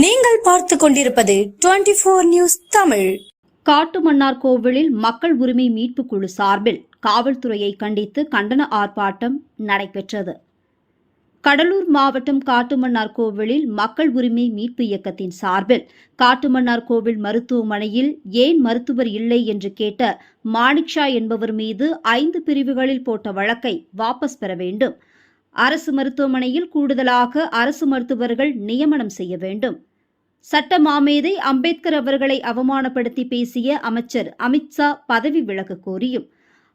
நீங்கள் பார்த்து கொண்டிருப்பது twenty four news Tamil. Kattumannar கோவிலில் மக்கள் உரிமை மீட்புக் குழு சார்பில் காவல்துறையை கண்டித்து கண்டன ஆர்ப்பாட்டம் நடைபெற்றது. கடலூர் மாவட்டம் காட்டுமன்னார் கோவிலில் மக்கள் உரிமை மீட்பு இயக்கத்தின் சார்பில் காட்டுமன்னார் கோவில் மருத்துவமனையில் ஏன் மருத்துவர் இல்லை என்று கேட்ட மாணிக்ஷா என்பவர் மீது ஐந்து பிரிவுகளில் போட்ட வழக்கை வாபஸ் பெற வேண்டும். அரசு மருத்துவமனையில் கூடுதலாக அரசு மருத்துவர்கள் நியமனம் செய்ய வேண்டும். சட்ட மாமேதை அம்பேத்கர் அவர்களை அவமானப்படுத்தி பேசிய அமைச்சர் அமித்ஷா பதவி விலக கோரியும்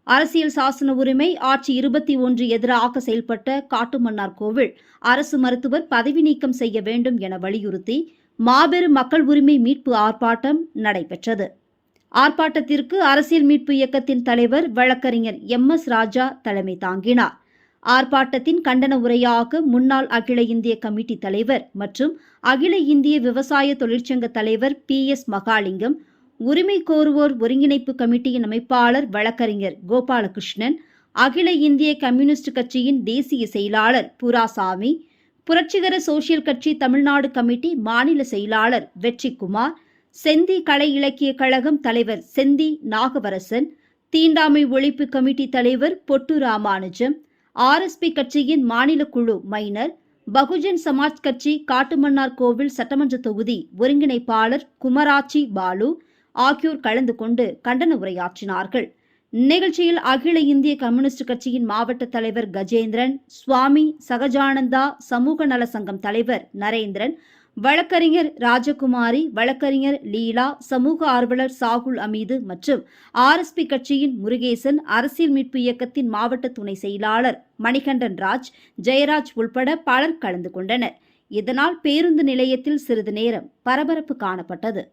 அரசியல் சாசன உரிமை ஆட்சி இருபத்தி ஒன்று எதிராக செயல்பட்ட காட்டுமன்னார் கோவில் அரசு மருத்துவர் பதவி நீக்கம் செய்ய வேண்டும் என வலியுறுத்தி மாபெரும் மக்கள் உரிமை மீட்பு ஆர்ப்பாட்டம் நடைபெற்றது. ஆர்ப்பாட்டத்திற்கு அரசியல் மீட்பு இயக்கத்தின் தலைவர் வழக்கறிஞர் எம் எஸ் ராஜா தலைமை தாங்கினார். ஆர்ப்பாட்டத்தின் கண்டன உரையாக முன்னாள் அகில இந்திய கமிட்டி தலைவர் மற்றும் அகில இந்திய விவசாய தொழிற்சங்க தலைவர் பி எஸ் மகாலிங்கம் உரிமை கோருவோர் ஒருங்கிணைப்பு கமிட்டியின் அமைப்பாளர் வழக்கறிஞர் கோபாலகிருஷ்ணன் அகில இந்திய கம்யூனிஸ்ட் கட்சியின் தேசிய செயலாளர் புராசாமி புரட்சிகர சோசியல் கட்சி தமிழ்நாடு கமிட்டி மாநில செயலாளர் வெற்றிக்குமார் செந்தி கலை இலக்கிய கழகம் தலைவர் செந்தி நாகவரசன் தீண்டாமை ஒழிப்பு கமிட்டி தலைவர் பொட்டு ராமானுஜம் ஆர்எஸ்பி கட்சியின் மாநில குழு மைனர் பகுஜன் சமாஜ் கட்சி காட்டுமன்னார் கோவில் சட்டமன்ற தொகுதி ஒருங்கிணைப்பாளர் குமராட்சி பாலு ஆகியோர் கலந்து கொண்டு கண்டன உரையாற்றினார்கள். நிகழ்ச்சியில் அகில இந்திய கம்யூனிஸ்ட் கட்சியின் மாவட்ட தலைவர் கஜேந்திரன் சுவாமி சகஜானந்தா சமூக நல சங்கம் தலைவர் நரேந்திரன் வழக்கறிஞர் ராஜகுமாரி வழக்கறிஞர் லீலா சமூக ஆர்வலர் சாகுல் அமீது மற்றும் ஆர்எஸ்பி கட்சியின் முருகேசன் அரசியல் மீட்பு இயக்கத்தின் மாவட்ட துணை செயலாளர் மணிகண்டன் ராஜ் ஜெயராஜ் உள்பட பலர் கலந்து கொண்டனர். இதனால் பேருந்து நிலையத்தில் சிறிது நேரம் பரபரப்பு காணப்பட்டது.